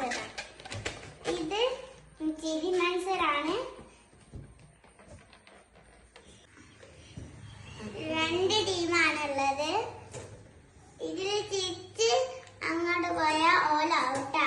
സ്വാഗതം ഇത് ചിരി മത്സരാണ്. രണ്ട് ടീമാണ് ഉള്ളത് ഇതിൽ തിരിച്ച് അങ്ങോട്ട് പോയാൽ ഓൾ ഔട്ടാണ്